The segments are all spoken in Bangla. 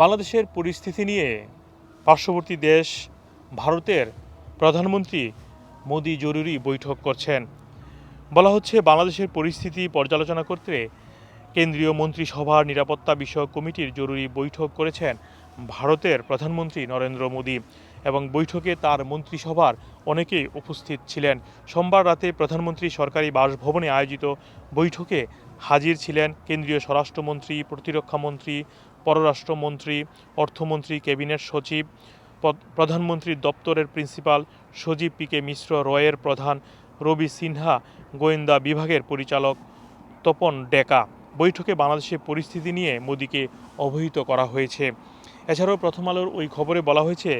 বাংলাদেশের পরিস্থিতি নিয়ে পার্শ্ববর্তী দেশ ভারতের প্রধানমন্ত্রী মোদি জরুরি বৈঠক করছেন। বলা হচ্ছে, বাংলাদেশের পরিস্থিতি পর্যালোচনা করতে কেন্দ্রীয় মন্ত্রিসভার নিরাপত্তা বিষয়ক কমিটির জরুরি বৈঠক করেছেন ভারতের প্রধানমন্ত্রী নরেন্দ্র মোদী এবং বৈঠকে তার মন্ত্রিসভার অনেকেই উপস্থিত ছিলেন। সোমবার রাতে প্রধানমন্ত্রী সরকারি বাসভবনে আয়োজিত বৈঠকে হাজির ছিলেন কেন্দ্রীয় স্বরাষ্ট্রমন্ত্রী প্রতিরক্ষামন্ত্রী পররাষ্ট্রমন্ত্রী, অর্থমন্ত্রী, ক্যাবিনেট সচিব প্রধানমন্ত্রীর দপ্তরের প্রিন্সিপাল সজীব পি কে মিশ্র, রয়ের প্রধান রবি সিনহা, গোয়েন্দা বিভাগের পরিচালক তপন ডেকা। বৈঠকে বাংলাদেশের পরিস্থিতি নিয়ে মোদীকে অবহিত করা হয়েছে। এছাড়াও প্রথম আলোর ওই খবরে বলা হয়েছে,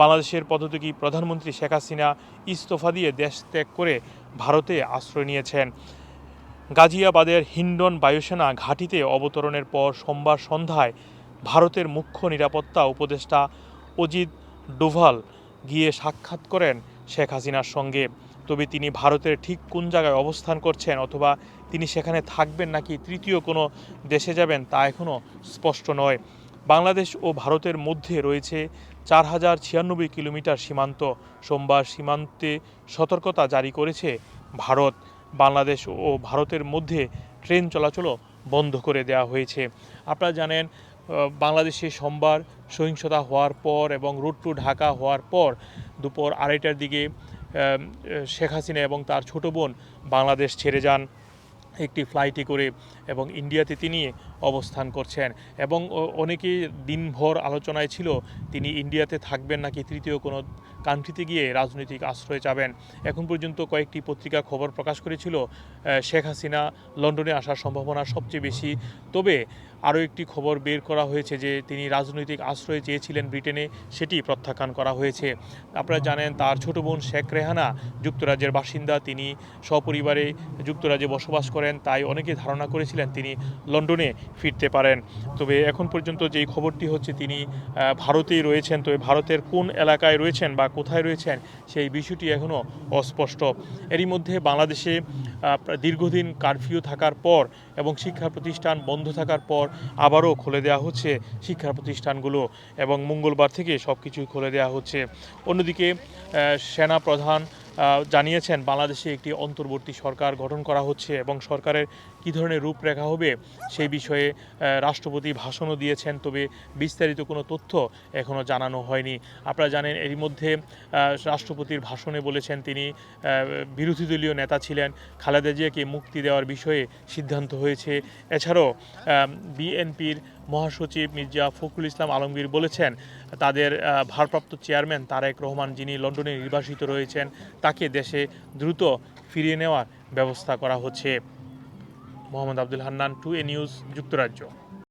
বাংলাদেশের পদত্যাগী প্রধানমন্ত্রী শেখ হাসিনা ইস্তফা দিয়ে দেশ ত্যাগ করে ভারতে আশ্রয় নিয়েছেন। গাজিয়াবাদের হিন্ডন বায়ুসেনা ঘাঁটিতে অবতরণের পর সোমবার সন্ধ্যায় ভারতের মুখ্য নিরাপত্তা উপদেষ্টা অজিত ডোভাল গিয়ে সাক্ষাৎ করেন শেখ হাসিনার সঙ্গে। তবে তিনি ভারতের ঠিক কোন জায়গায় অবস্থান করছেন অথবা তিনি সেখানে থাকবেন নাকি তৃতীয় কোনো দেশে যাবেন তা এখনও স্পষ্ট নয়। বাংলাদেশ ও ভারতের মধ্যে রয়েছে চার হাজার ছিয়ানব্বই কিলোমিটার সীমান্ত। সোমবার সীমান্তে সতর্কতা জারি করেছে ভারত। বাংলাদেশ ও ভারতের মধ্যে ট্রেন চলাচলও বন্ধ করে দেওয়া হয়েছে। আপনারা জানেন বাংলাদেশে সোমবার সহিংসতা হওয়ার পর এবং রোড টু ঢাকা হওয়ার পর দুপুর আড়াইটার দিকে শেখ হাসিনা এবং তার ছোট বোন বাংলাদেশ ছেড়ে যান। একটি ফ্লাইটে করে এবং ইন্ডিয়াতে তিনি অবস্থান করছেন। এবং অনেকেই দিনভর আলোচনায় ছিল, তিনি ইন্ডিয়াতে থাকবেন নাকি তৃতীয় কোনো কান্ট্রিতে গিয়ে রাজনৈতিক আশ্রয় চাবেন এখন পর্যন্ত কয়েকটি পত্রিকা খবর প্রকাশ করেছিল শেখ হাসিনা লন্ডনে আসার সম্ভাবনা সবচেয়ে বেশি। তবে আরও একটি খবর বের করা হয়েছে যে তিনি রাজনৈতিক আশ্রয় চেয়েছিলেন ব্রিটেনে, সেটি প্রত্যাখ্যান করা হয়েছে। আপনারা জানেন তার ছোট বোন শেখ রেহানা, যুক্তরাজ্যের বাসিন্দা, তিনি সপরিবারে যুক্তরাজ্যে বসবাস করেন, তাই অনেকে ধারণা করেছিলেন তিনি লন্ডনে ফিরতে পারেন। তবে এখন পর্যন্ত যেই খবরটি হচ্ছে, তিনি ভারতেই রয়েছেন। তবে ভারতের কোন এলাকায় রয়েছেন বা কোথায় রয়েছেন, সেই বিষয়টি এখনও অস্পষ্ট। এরই মধ্যে বাংলাদেশে দীর্ঘদিন কারফিউ থাকার পর এবং শিক্ষা প্রতিষ্ঠান বন্ধ থাকার পর আবারও খুলে দেওয়া হচ্ছে শিক্ষা প্রতিষ্ঠানগুলো এবং মঙ্গলবার থেকে সব কিছুই খুলে দেওয়া হচ্ছে। অন্যদিকে সেনা প্রধান জানিয়েছেন, বাংলাদেশে একটি অন্তর্বর্তী সরকার গঠন করা হচ্ছে এবং সরকারের কী ধরনের রূপরেখা হবে সেই বিষয়ে রাষ্ট্রপতি ভাষণও দিয়েছেন, তবে বিস্তারিত কোনো তথ্য এখনও জানানো হয়নি। আপনারা জানেন, এরই মধ্যে রাষ্ট্রপতির ভাষণে বলেছেন তিনি বিরোধী দলীয় নেতা ছিলেন। খালেদা জিয়াকে মুক্তি দেওয়ার বিষয়ে সিদ্ধান্ত হয়েছে। এছাড়াও বিএনপির মহাসচিব মির্জা ফখরুল ইসলাম আলমগীর বলেছেন, তাদের ভারপ্রাপ্ত চেয়ারম্যান তারেক রহমান যিনি লন্ডনে নির্বাসিত রয়েছেন, তাকে দেশে দ্রুত ফিরিয়ে নেওয়ার ব্যবস্থা করা হচ্ছে। Mohammad Abdul Hannan, two A news, যুক্তরাজ্য।